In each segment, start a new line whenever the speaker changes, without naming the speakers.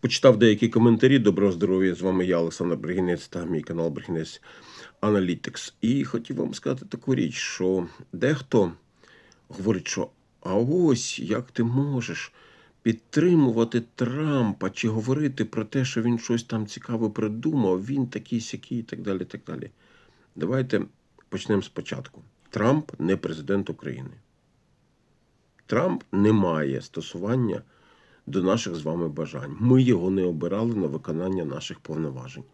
Почитав деякі коментарі. Доброго здоров'я! З вами я, Олександр Бригінець та мій канал Бригінець Analytics. І хотів вам сказати таку річ, що дехто говорить, що а ось як ти можеш підтримувати Трампа чи говорити про те, що він щось там цікаве придумав, він такий сякий і так далі. так далі. Давайте почнемо спочатку. Трамп не президент України. Трамп не має стосування до наших з вами бажань. Ми його не обирали на виконання наших повноважень,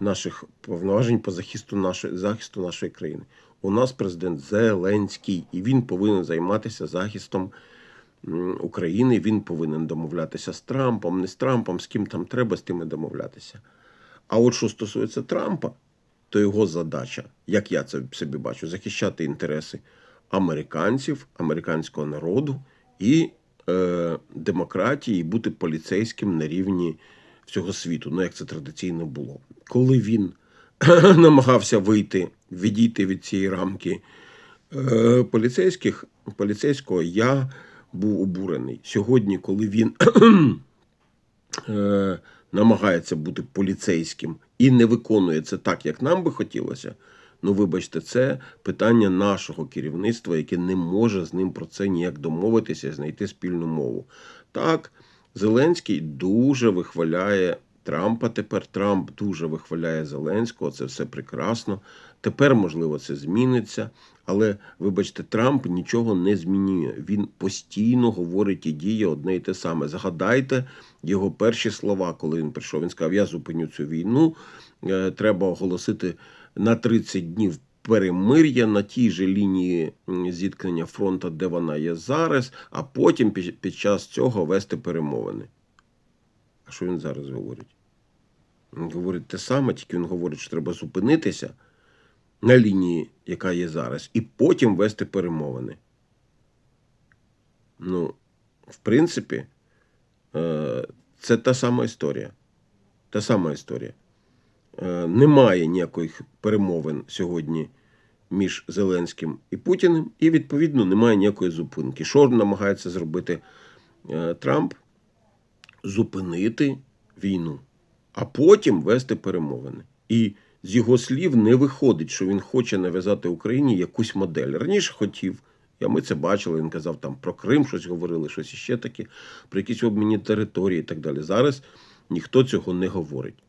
наших повноважень по захисту нашої, захисту нашої країни. У нас президент Зеленський, і він повинен займатися захистом України. Він повинен домовлятися з Трампом, не з Трампом, з ким там треба, з тим і домовлятися. А от що стосується Трампа, то його задача, як я це собі бачу, захищати інтереси американців, американського народу і е, демократії, і бути поліцейським на рівні всього світу, ну як це традиційно було. Коли він намагався вийти, відійти від цієї рамки е, поліцейських, поліцейського, я був обурений. Сьогодні, коли він е, намагається бути поліцейським і не виконує це так, як нам би хотілося. Ну, вибачте, це питання нашого керівництва, яке не може з ним про це ніяк домовитися, знайти спільну мову. Так, Зеленський дуже вихваляє Трампа. Тепер Трамп дуже вихваляє Зеленського. Це все прекрасно. Тепер, можливо, це зміниться. Але, вибачте, Трамп нічого не змінює. Він постійно говорить і діє одне і те саме. Згадайте його перші слова, коли він прийшов. Він сказав: Я зупиню цю війну. е, Треба оголосити на 30 днів перемир'я на тій же лінії зіткнення фронту, де вона є зараз, а потім під час цього вести перемовини. А що він зараз говорить? Він говорить те саме, тільки він говорить, що треба зупинитися на лінії, яка є зараз, і потім вести перемовини. Ну, в принципі, е, це та сама історія. Та сама історія. Е, Немає ніяких перемовин сьогодні між Зеленським і Путіним, і, відповідно, немає ніякої зупинки. Що намагається зробити е, Трамп? Зупинити війну, а потім вести перемовини. І з його слів не виходить, що він хоче нав'язати Україні якусь модель. Раніше хотів. Я ми це бачили. Він казав там про Крим щось говорили, щось іще таке, про якісь обмінні території і так далі. Зараз ніхто цього не говорить.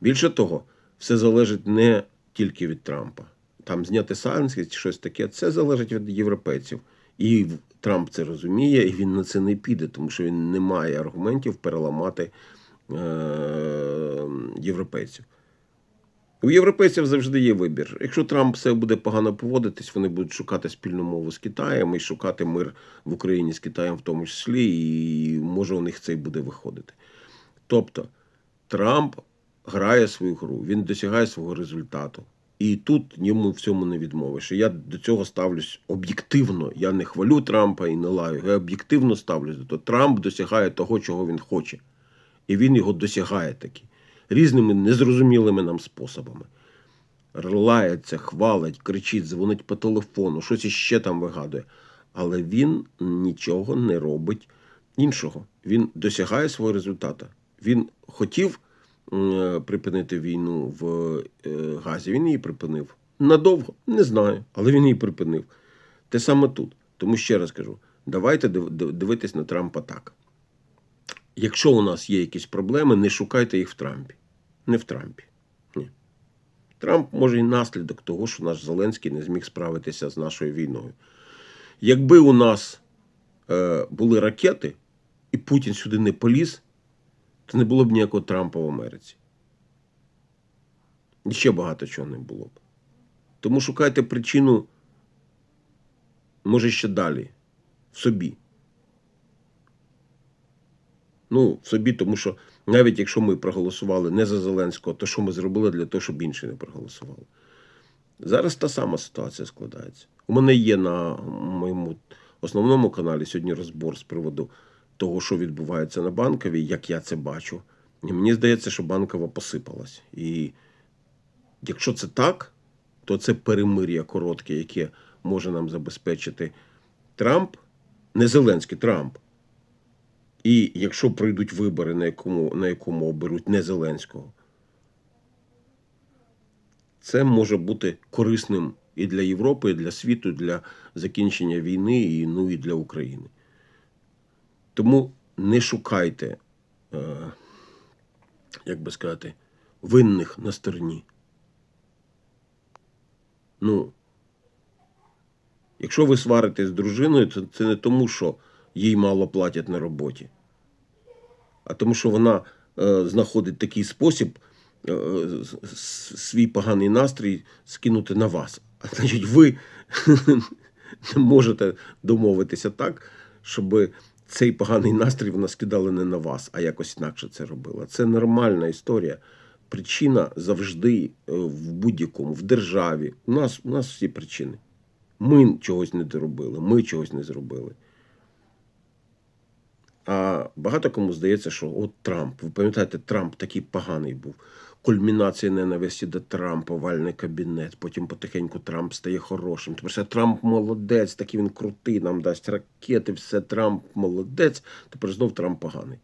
Більше того, все залежить не тільки від Трампа. Там зняти санкції чи щось таке, це залежить від європейців. І Трамп це розуміє, і він на це не піде, тому що він не має аргументів переламати е- європейців. У європейців завжди є вибір. Якщо Трамп все буде погано поводитись, вони будуть шукати спільну мову з Китаєм і шукати мир в Україні з Китаєм в тому числі, і може у них це й буде виходити. Тобто Трамп грає свою гру, він досягає свого результату. І тут йому в цьому не відмовиш. І я до цього ставлюсь об'єктивно. Я не хвалю Трампа і не лаю. Я об'єктивно ставлюсь до того. Трамп досягає того, чого він хоче. І він його досягає таки. Різними незрозумілими нам способами. Лається, хвалить, кричить, дзвонить по телефону, щось іще там вигадує. Але він нічого не робить іншого. Він досягає свого результату. Він хотів м, припинити війну в е, Газі, він її припинив. Надовго, не знаю, але він її припинив. Те саме тут. Тому ще раз кажу: давайте див- див- дивитись на Трампа так. Якщо у нас є якісь проблеми, не шукайте їх в Трампі. Не в Трампі. Ні. Трамп може і наслідок того, що наш Зеленський не зміг справитися з нашою війною. Якби у нас е, були ракети, і Путін сюди не поліз, то не було б ніякого Трампа в Америці. І ще багато чого не було б. Тому шукайте причину, може, ще далі, в собі. Ну, в собі, тому що навіть якщо ми проголосували не за Зеленського, то що ми зробили для того, щоб інші не проголосували? Зараз та сама ситуація складається. У мене є на моєму основному каналі сьогодні розбор з приводу того, що відбувається на банковій, як я це бачу. І мені здається, що банкова посипалась. І якщо це так, то це перемир'я коротке, яке може нам забезпечити Трамп, не Зеленський, Трамп. І якщо пройдуть вибори, на якому, на якому оберуть не Зеленського, це може бути корисним і для Європи, і для світу, і для закінчення війни, і, ну і для України. Тому не шукайте, е, як би сказати, винних на стороні. Ну, якщо ви сваритесь з дружиною, то це не тому, що їй мало платять на роботі, а тому, що вона е, знаходить такий спосіб е, свій поганий настрій скинути на вас. А значить, ви не можете домовитися так, щоб цей поганий настрій вона скидала не на вас, а якось інакше це робила. Це нормальна історія. Причина завжди е, в будь-якому, в державі. У нас, у нас всі причини. Ми чогось не доробили, ми чогось не зробили. А багато кому здається, що от Трамп, ви пам'ятаєте, Трамп такий поганий був. Кульмінація ненависті до Трампа, вальний кабінет. Потім потихеньку Трамп стає хорошим. Тепер все Трамп молодець, такий він крутий, нам дасть ракети, все Трамп молодець. Тепер знов Трамп поганий.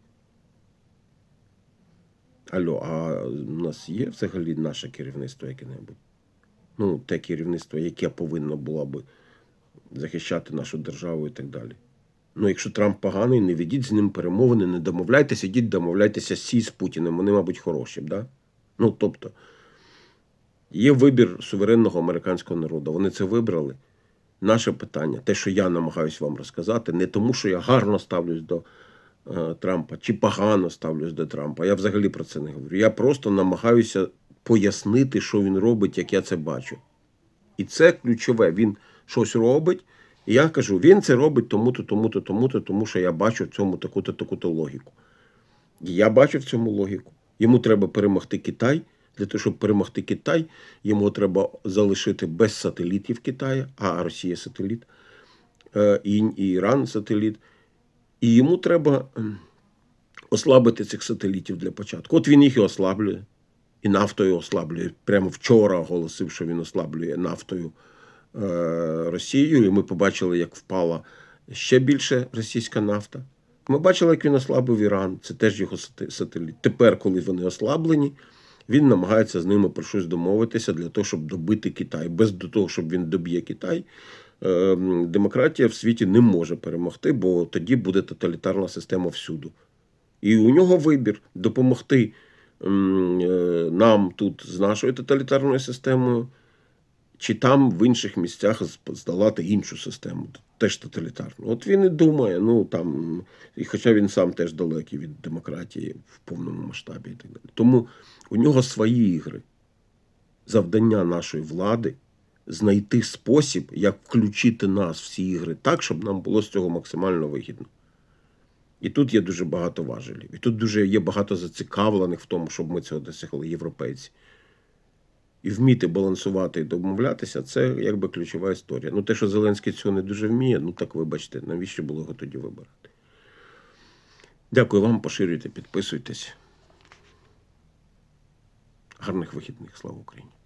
Алло, а у нас є взагалі наше керівництво яке-небудь? Ну, те керівництво, яке повинно було би захищати нашу державу і так далі. Ну, якщо Трамп поганий, не ведіть з ним перемовини, не домовляйтеся, ідіть домовляйтеся сі з Путіним. Вони, мабуть, хороші, да? Ну, тобто, є вибір суверенного американського народу. Вони це вибрали. Наше питання, те, що я намагаюся вам розказати, не тому, що я гарно ставлюсь до е, Трампа чи погано ставлюсь до Трампа. Я взагалі про це не говорю. Я просто намагаюся пояснити, що він робить, як я це бачу. І це ключове. Він щось робить. Я кажу, він це робить тому-то, тому-то, тому-то, тому що я бачу в цьому таку-то, таку-то логіку. Я бачу в цьому логіку. Йому треба перемогти Китай. Для того, щоб перемогти Китай, йому треба залишити без сателітів Китаю, а Росія сателіт, е, і Іран сателіт. І йому треба ем, ослабити цих сателітів для початку. От він їх і ослаблює, і нафтою ослаблює. Прямо вчора оголосив, що він ослаблює нафтою Росію. І ми побачили, як впала ще більше російська нафта. Ми бачили, як він ослабив Іран. Це теж його сателіт. Тепер, коли вони ослаблені, він намагається з ними про щось домовитися для того, щоб добити Китай. Без до того, щоб він доб'є Китай, е, демократія в світі не може перемогти, бо тоді буде тоталітарна система всюду. І у нього вибір допомогти е, нам тут з нашою тоталітарною системою, чи там в інших місцях здолати іншу систему, теж тоталітарну. От він і думає, ну там, і хоча він сам теж далекий від демократії в повному масштабі і так далі. Тому у нього свої ігри. Завдання нашої влади знайти спосіб, як включити нас в ці ігри так, щоб нам було з цього максимально вигідно. І тут є дуже багато важелів. І тут дуже є багато зацікавлених в тому, щоб ми цього досягли, європейці. І вміти балансувати і домовлятися це якби ключова історія. Ну, те, що Зеленський цього не дуже вміє, ну так вибачте, навіщо було його тоді вибирати? Дякую вам, поширюйте, підписуйтесь. Гарних вихідних. Слава Україні!